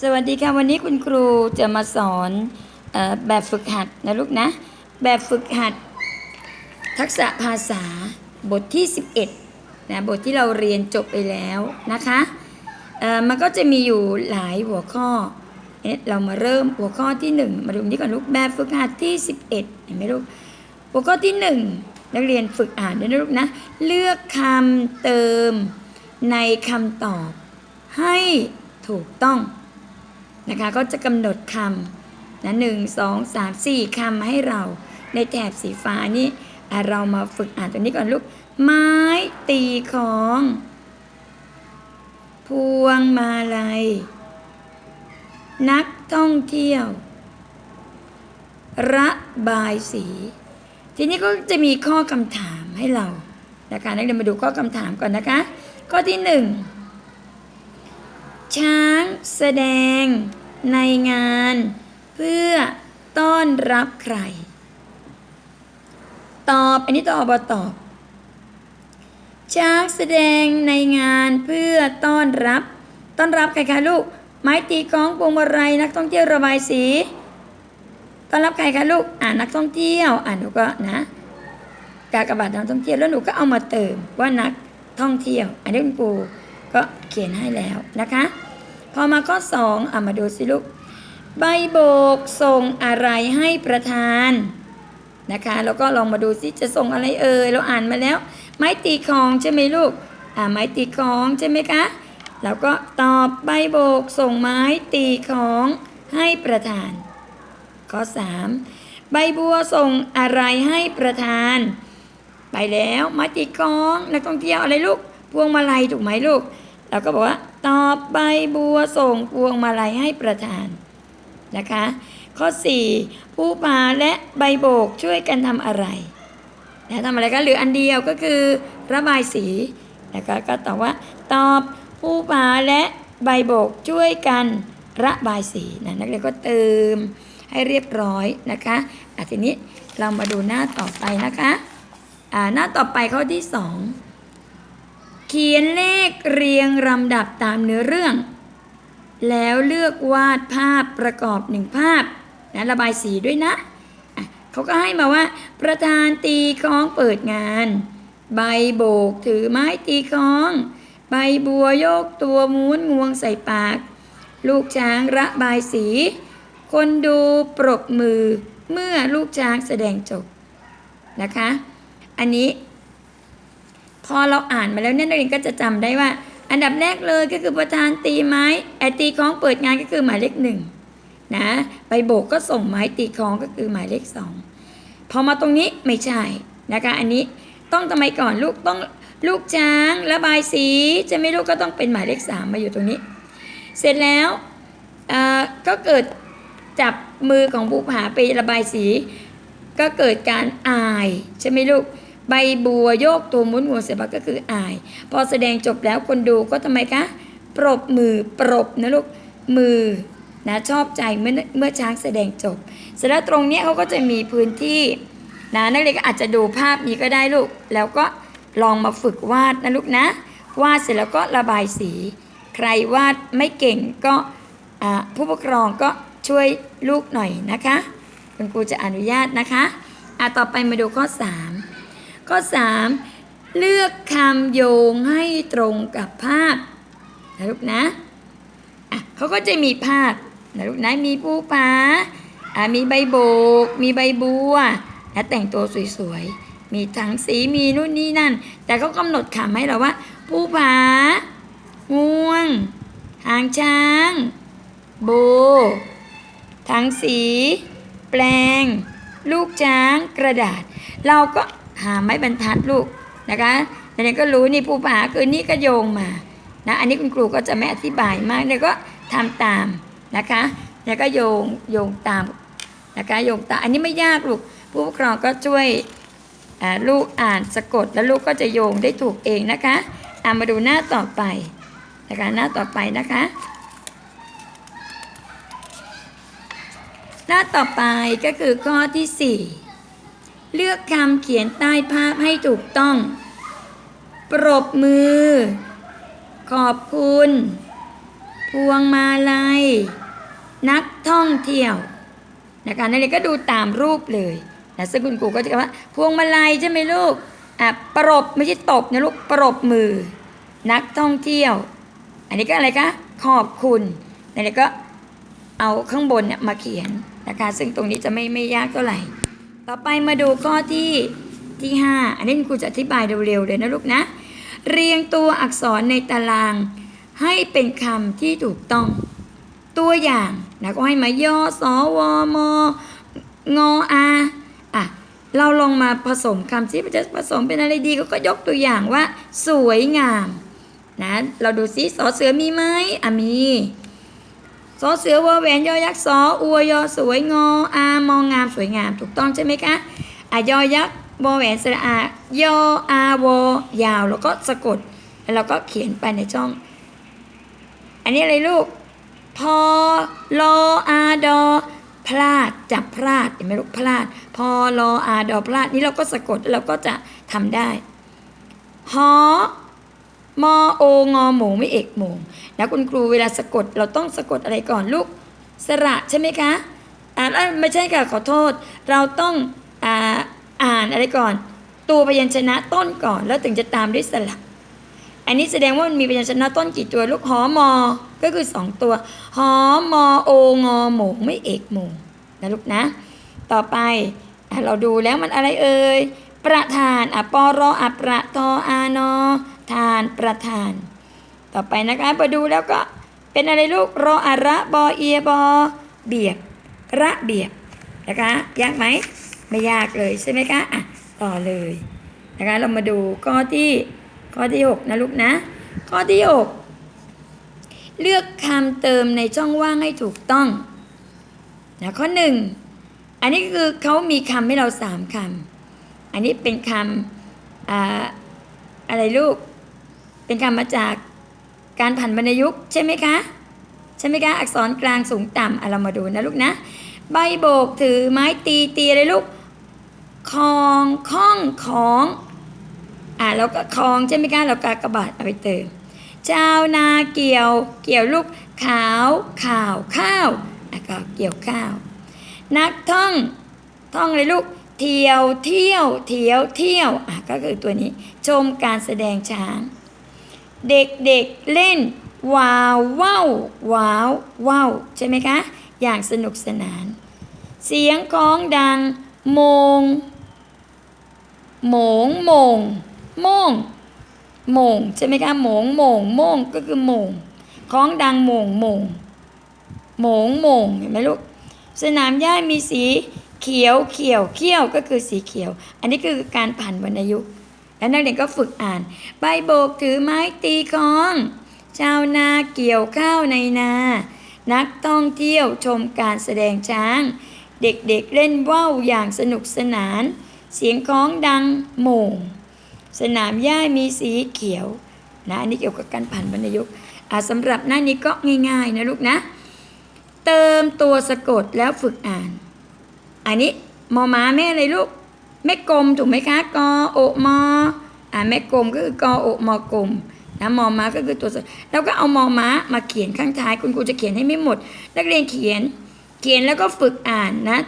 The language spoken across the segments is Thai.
สวัสดีค่ะวันนี้คุณครูจะมาสอนออแบบฝึกหัดนะลูกนะ แบบฝึกหัด ทักษะภาษาบทที่ 11นะบทที่เราเรียนจบไปแล้วนะคะมันก็จะมีอยู่หลายหัวข้อเอ๊ะเรามาเริ่มหัวข้อที่ 1 มาดูนี้ก่อนลูกแบบฝึกหัดที่ 11เห็นไหมลูกหัวข้อที่ 1 นักเรียนฝึกอ่านด้วยนะลูกนะเลือกคำเติมในคำตอบให้ถูกต้อง นะคะก็จะกำหนดคำนะหนึ่งสองสามสี่คำให้เราในแถบสีฟ้านี่เรามาฝึกอ่านตัวนี้ก่อนลูก ไม้ตีของ พวงมาลัย นักท่องเที่ยว ระบายสี ทีนี้ก็จะมีข้อคำถามให้เรานะคะนักเรียนมาดูข้อคำถามก่อนนะคะ ข้อที่หนึ่ง ช้างแสดงในงาน เพื่อต้อนรับใคร ตอบ อันนี้ตอบบตอบ ช้างแสดงในงานเพื่อต้อนรับ ต้อนรับใครคะลูก ไม้ตีกลองพวงมาลัยนักท่องเที่ยวระบายสี ต้อนรับใครคะลูก อ่านนักท่องเที่ยว อ่านหนูก็นะ กากระบาทนักท่องเที่ยวแล้วหนูก็เอามาเติมว่านักท่องเที่ยว อันนี้คุณครูก็เขียนให้แล้วนะคะ พอมาข้อสองอะมาดูสิลูก ใบโบกส่งอะไรให้ประธานนะคะ แล้วก็ลองมาดูสิจะส่งอะไรเอ่ยเราอ่านมาแล้ว ไม้ตีคองใช่ไหมลูกอ่าไม้ตีคองใช่ไหมคะแล้วก็ตอบใบโบกส่งไม้ตีของให้ประธาน ข้อ 3 ใบบัวส่งอะไรให้ประธาน ไปแล้วไม้ตีกลองนักท่องเที่ยวอะไรลูกพวงมาลัยถูกไหมลูกเราก็บอกว่า ตอบใบบัวส่งพวงมาลัยให้ประธานนะคะ ข้อ 4 ผู้พาและใบโบกช่วยกันทำอะไรนะทำอะไรกันหรืออันเดียวก็คือระบายสีนะคะก็ตอบว่าตอบผู้พาและใบโบกช่วยกันระบายสีนะนักเรียนก็เติมให้เรียบร้อยนะคะอะทีนี้เรามาดูหน้าต่อไปนะคะอ่าหน้าต่อไปข้อที่ 2 เขียนเลขเรียงลำดับตามเนื้อเรื่อง แล้วเลือกวาดภาพประกอบหนึ่งภาพนะระบายสีด้วยนะะเขาก็ให้มาว่า ประธานตีคล้องเปิดงาน ใบโบกถือไม้ตีคล้อง ใบบัวโยกตัวม้วนงวงใส่ปาก ลูกช้างระบายสี คนดูปรบมือเมื่อลูกช้างแสดงจบนะคะ อันนี้ พอเราอ่านมาแล้วเนี่ยนักเรียนก็จะจำได้ว่า อันดับแรกเลยก็คือประธานตีไม้ไอตีคล้องเปิดงานก็คือหมายเลขหนึ่งนะใบโบกก็ส่งไม้ตีคล้องก็คือหมายเลขสองพอมาตรงนี้ไม่ใช่นะคะอันนี้ต้องทำไมก่อนลูกต้องลูกช้างระบายสีจะไม่ลูกก็ต้องเป็นหมายเลขสามมาอยู่ตรงนี้ เสร็จแล้วก็เกิดจับมือของภูผาไประบายสี ก็เกิดการอายใช่ไหมลูก ใบบัวโยกตัวมุนหัวเสียบักก็คืออาย พอแสดงจบแล้วคนดูก็ทำไมคะปรบมือปรบนะลูกมือนะชอบใจเมื่อเมื่อช้างแสดงจบ เสร็จแล้วตรงเนี้ยเขาก็จะมีพื้นที่นะนักเรียนก็อาจจะดูภาพนี้ก็ได้ลูก แล้วก็ลองมาฝึกวาดนะลูกนะ วาดเสร็จแล้วก็ระบายสี ใครวาดไม่เก่งก็ผู้ปกครองก็ช่วยลูกหน่อยนะคะ คุณครูจะอนุญาตนะคะอะต่อไปมาดูข้อ 3 ข้อ 3 เลือกคำโยงให้ตรงกับภาพนะลูกนะอะเขาก็จะมีภาพนะลูกนะมีผู้ผาอะมีใบโบก มีใบบัวนะแต่งตัวสวยๆ มีถังสีมีนู่นนี่นั่น แต่เขากำหนดคำให้เราว่า ผู้ผางวง หางช้าง โบถังสี แปลง ลูกช้างกระดาษ เราก็ ไม้บรรทัดลูกนะคะนักเรียนก็รู้นี่ภูผาคือนี่ก็โยงมานะอันนี้คุณครูก็จะไม่อธิบายมากเนี่ยก็ทำตามนะคะแล้วก็โยงโยงตามนะคะโยงตามอันนี้ไม่ยากลูกผู้ปกครองก็ช่วยลูกอ่านสะกดแล้วลูกก็จะโยงได้ถูกเองนะคะอามาดูหน้าต่อไปนะคะหน้าต่อไปนะคะ หน้าต่อไปก็คือข้อที่4 เลือกคำเขียนใต้ภาพให้ถูกต้อง ปรบมือ ขอบคุณ พวงมาลัย นักท่องเที่ยวนะคะนักเรียนก็ดูตามรูปเลยนะซึ่งคุณครูก็จะว่า พวงมาลัยใช่ไหมลูกอะปรบไม่ใช่ตบนะลูกปรบมือ นักท่องเที่ยว อันนี้ก็อะไรคะขอบคุณนักเรียนก็เอาข้างบนเนี่ยมาเขียนนะคะซึ่งตรงนี้จะไม่ไม่ยากเท่าไหร่ ต่อไปมาดูข้อที่ที่ 5 อันนี้คุณครูจะอธิบายเร็วๆเลยนะลูกนะ เรียงตัวอักษรในตารางให้เป็นคำที่ถูกต้อง ตัวอย่างนะก็ให้มายอสอวอมงออาอะเราลองมาผสมคำที่จะผสมเป็นอะไรดีก็ก็ยกตัวอย่างว่า สวยงามนะเราดูซิสอเสือมีไหมอะมี สอเสือวอแหวนยอยักษ์สออัวยอสวยงออามองงามสวยงาม ถูกต้องใช่ไหมคะอะยอยักษ์วอแหวนสระอายออาวอยาว แล้วก็สะกด แล้วเราก็เขียนไปในช่อง อันนี้อะไรลูก พอลออาดอพลาดจับพลาดเห็นไหมลูกพลาด พอลออาดอพลาด นี่เราก็สะกดแล้วเราก็จะทำได้หอ มอโองอหมูไม่เอกหมูแล้วคุณครูเวลาสะกดเราต้องสะกดอะไรก่อนลูกสระใช่ไหมคะอ่านไม่ใช่ค่ะขอโทษ เราต้องอ่าอ่านอะไรก่อน ตัวพยัญชนะต้นก่อน แล้วถึงจะตามด้วยสระอันนี้แสดงว่ามันมีพยัญชนะต้นกี่ตัวลูกหอมอ ก็คือสองตัวหอมอโองอหมูไม่เอกหมูนะลูกนะ ต่อไปเราดูแล้วมันอะไรเอ่ย ประธานอปรออประทออานอทานประธาน ต่อไปนะคะมาดูแล้วก็เป็นอะไรลูกรออะระบอเอียบอเบียบระเบียบนะคะยากไหมไม่ยากเลยใช่ไหมคะอะต่อเลยนะคะเรามาดูข้อที่ข้อที่6นะลูกนะ ข้อที่ 6 เลือกคำเติมในช่องว่างให้ถูกต้องนะข้อ 1 อันนี้คือเขามีคำให้เราสามคำ อันนี้เป็นคำอ่าอะไรลูก เป็นคำมาจากการผันวรรณยุกต์ใช่ไหมคะ ใช่ไหมคะ อักษรกลางสูงต่ำอะเรามาดูนะลูกนะ ใบโบกถือไม้ตีตีอะไรลูกคองข้องของอ่าแล้วก็คลองใช่ไหมคะเรากากระบาดเอาไปเติมชาวนาเกี่ยวเกี่ยวลูกขาวข่าวข้าวอะก็เกี่ยวข้าว นักท่องท่องเลยลูก เที่ยวเที่ยวเที่ยวเที่ยวอะก็คือตัวนี้ ชมการแสดงช้าง เด็กๆเล่นว้าวว้าวว้าวว้าวใช่ไหมคะ อย่างสนุกสนาน เสียงของดังโมงโมงโมงโม่งโมงใช่ไหมคะโมงโมงโม่งก็คือโมงของดังโมงโมงโมงโมงเห็นไหมลูกสนามหญ้ามีสี เขียวเขียวเขี้ยวก็คือสีเขียว อันนี้คือการผ่านวรรณยุกต์แล้วนักเรียนก็ฝึกอ่าน ใบโบกถือไม้ตีคล้อง ชาวนาเกี่ยวข้าวในนา นักท่องเที่ยวชมการแสดงช้าง เด็กๆเเล่นว่าวอย่างสนุกสนาน เสียงคล้องดังโหม่งสนามหญ้ามีสีเขียวนะอันนี้เกี่ยวกับการผ่านวรรณยุกต์สำหรับหน้านี้ก็ง่ายๆนะลูกนะ เติมตัวสะกดแล้วฝึกอ่าน อันนี้มอม้าแม่เลยลูกแม่กลมถูกไหมคะกอโอมออ่าแม่กลมก็คือกอโอมอกลมนะมอม้าก็คือตัวสแล้วก็เอามอม้ามาเขียนข้างท้ายคุณครูจะเขียนให้ไม่หมด นักเรียนเขียน เขียนแล้วก็ฝึกอ่านนะ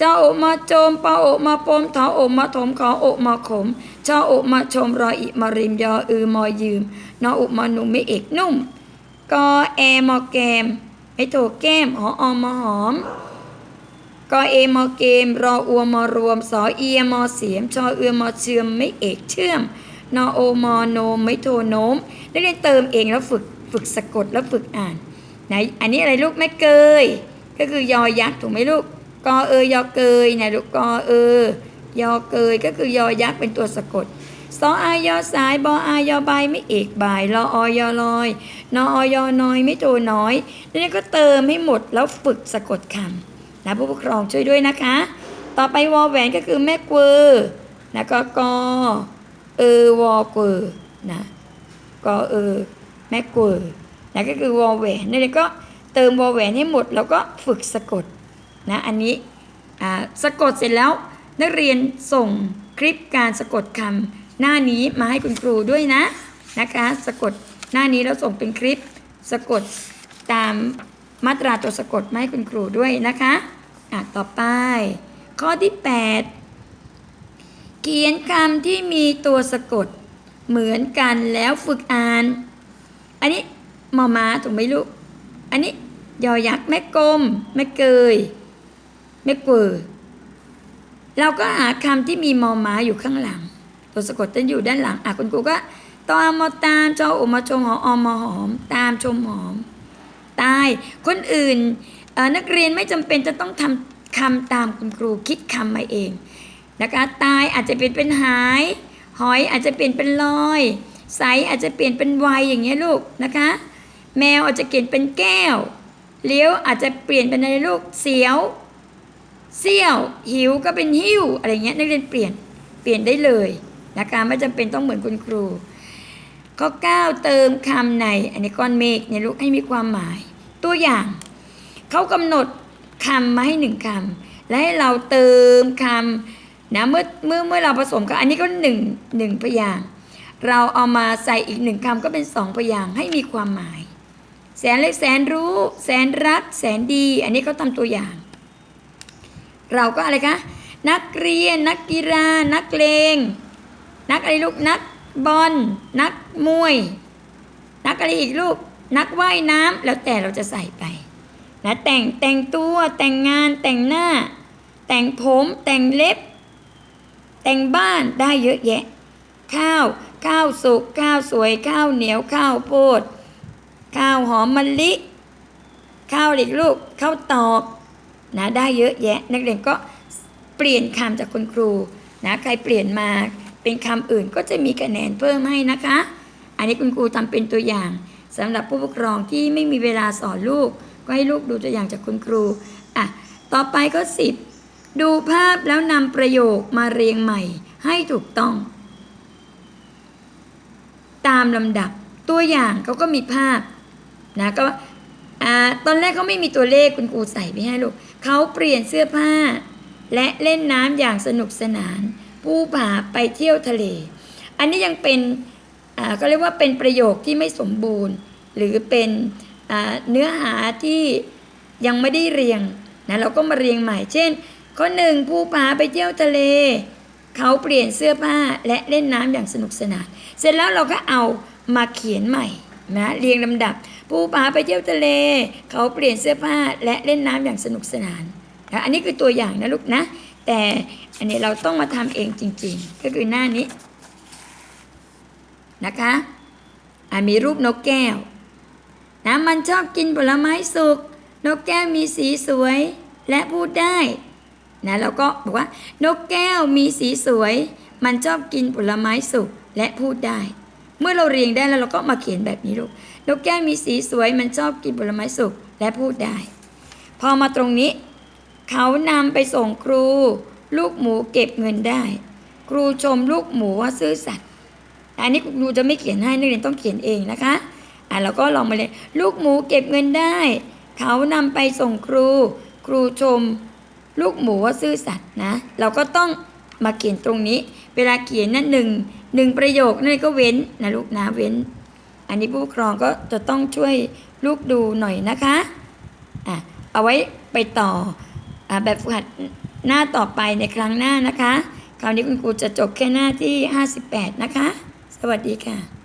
จอโอมาโจมปอโอมาปมทอโอมาถมขอโอมาขมชอโอมาชมรออิมาริมยออือมอยืมนออุมาหนุ่มไม่เอกนุ่มกอแอมอแกมไม่โถแก้มหออมหอม กอเอมอเกม รออัวมอรวม สอเอียมอเสียม ชอเอือมอเชื่อม ไม่เอกเชื่อม นอโอมอโนม ไม่โทโน้มนักเรียนเติมเองแล้วฝึกฝึกสะกดแล้วฝึกอ่านไหนอันนี้อะไรลูกแม่เกย ก็คือยอยักษ์ถูกไหมลูกกอเอยยอเกยนะลูกกอเอยอเกยก็คือยอยักษ์เป็นตัวสะกดสออายอสายบออายอใบไม่เอกบ่ายรอออยอลอยนอออยอน้อยไม่โทน้อยนักเรียนก็เติมให้หมดแล้วฝึกสะกดคำ นะผู้ปกครองช่วยด้วยนะคะ ต่อไปวอแหวนก็คือแม่กวอนะก็กอเออวอกวอนะกอเออแม่กวอนะก็คือวอแหวนนี่เลยก็เติมวอแหวนให้หมดแล้วก็ฝึกสะกดนะอันนี้อ่าสะกดเสร็จแล้วนักเรียนส่งคลิปการสะกดคำหน้านี้มาให้คุณครูด้วยนะนะคะ สะกดหน้านี้แล้วส่งเป็นคลิปสะกดตาม มาตราตัวสะกดมาให้คุณครูด้วยนะคะอะต่อไป ข้อที่ 8 เขียนคำที่มีตัวสะกดเหมือนกันแล้วฝึกอ่าน อันนี้มอมาถูกไหมลูก อันนี้ยอยักษ์แม่กลมแม่เกยแม่เกวอเราก็หาคำที่มีมอมาอยู่ข้างหลัง ตัวสะกดจะอยู่ด้านหลังอะคุณครูก็ตอมอตามจออมาชงหออมหอม ตามชมหอม ตายคนอื่นนักเรียนไม่จำเป็นจะต้องทำคำตามคุณครูคิดคำมาเองนะคะตายอาจจะเปลี่ยนเป็นหาย หอยอาจจะเปลี่ยนเป็นลอยใสอาจจะเปลี่ยนเป็นวัยอย่างเงี้ยลูกนะคะ แมวอาจจะเปลี่ยนเป็นแก้วเลี้ยวอาจจะเปลี่ยนเป็นอะไรลูกเสียวเสี้ยว หิวก็เป็นหิ้วอะไรเงี้ยนักเรียนเปลี่ยนเปลี่ยนได้เลยนะคะไม่จำเป็นต้องเหมือนคุณครู ข้อ9เติมคำในอันนี้ก้อนเมฆเนี่ยลูกให้มีความหมาย ตัวอย่าง เขากำหนดคำมาให้หนึ่งคำและให้เราเติมคำนะเมื่อเมื่อเมื่อเราผสมกันอันนี้ก็หนึ่งหนึ่งพยางเราเอามาใส่อีกหนึ่งคำก็เป็นสองพยางให้มีความหมาย แสนเล็กแสนรู้ แสนรัก แสนดี อันนี้เขาทำตัวอย่าง เราก็อะไรคะนักเรียนนักกีฬานักเลงนักอะไรลูกนัก บอลนักมวย นักอะไรอีกลูก นักว่ายน้ำแล้วแต่เราจะใส่ไปนะแต่งแต่งตัวแต่งงานแต่งหน้า แต่งผมแต่งเล็บ แต่งบ้านได้เยอะแยะ ข้าว ข้าวสุกข้าวสวยข้าวเหนียวข้าวโพด ข้าวหอมมะลิ ข้าวหลีกลูกข้าวตอกนะได้เยอะแยะ นักเรียนก็เปลี่ยนคำจากคุณครูนะใครเปลี่ยนมา เป็นคำอื่นก็จะมีคะแนนเพิ่มให้นะคะ อันนี้คุณครูทำเป็นตัวอย่างสำหรับผู้ปกครองที่ไม่มีเวลาสอนลูก ก็ให้ลูกดูตัวอย่างจากคุณครูอะต่อไปก็สิบดูภาพแล้วนำประโยคมาเรียงใหม่ให้ถูกต้อง ตามลำดับตัวอย่างเขาก็มีภาพนะก็อ่าตอนแรกเขาไม่มีตัวเลขคุณครูใส่ไปให้ลูกเขาเปลี่ยนเสื้อผ้า และเล่นน้ำอย่างสนุกสนาน ผู้ผาไปเที่ยวทะเล อันนี้ยังเป็นก็เรียกว่าเป็นประโยคที่ไม่สมบูรณ์ หรือเป็นเนื้อหาที่ยังไม่ได้เรียงนะเราก็มาเรียงใหม่ เช่น ข้อหนึ่งผู้ผาไปเที่ยวทะเล เขาเปลี่ยนเสื้อผ้าและเล่นน้ำอย่างสนุกสนาน เสร็จแล้วเราก็เอามาเขียนใหม่นะเรียงลำดับ ผู้ผาไปเที่ยวทะเล เขาเปลี่ยนเสื้อผ้าและเล่นน้ำอย่างสนุกสนานนะอันนี้คือตัวอย่างนะลูกนะ แต่อันนี้เราต้องมาทำเองจริง ๆ ก็คือหน้านี้นะคะมีรูปนกแก้วนะมันชอบกินผลไม้สุก นกแก้วมีสีสวยและพูดได้นะเราก็บอกว่านกแก้วมีสีสวย มันชอบกินผลไม้สุกและพูดได้ เมื่อเราเรียงได้แล้วเราก็มาเขียนแบบนี้ลูกนกแก้วมีสีสวย มันชอบกินผลไม้สุกและพูดได้ พอมาตรงนี้ เขานำไปส่งครู ลูกหมูเก็บเงินได้ ครูชมลูกหมูว่าซื่อสัตย์อันนี้ครูจะไม่เขียนให้นักเรียนต้องเขียนเองนะคะอะเราก็ลองมาเลยลูกหมูเก็บเงินได้ เขานำไปส่งครู ครูชม ลูกหมูว่าซื่อสัตย์นะ เราก็ต้องมาเขียนตรงนี้ เวลาเขียนนั่นหนึ่งหนึ่งประโยคนั่นก็เว้นนะลูกนะเว้น อันนี้ผู้ปกครองก็จะต้องช่วยลูกดูหน่อยนะคะอะเอาไว้ไปต่อ แบบฝึกหัดหน้าต่อไปในครั้งหน้านะคะ คราวนี้คุณครูจะจบแค่หน้าที่ 58 นะคะ สวัสดีค่ะ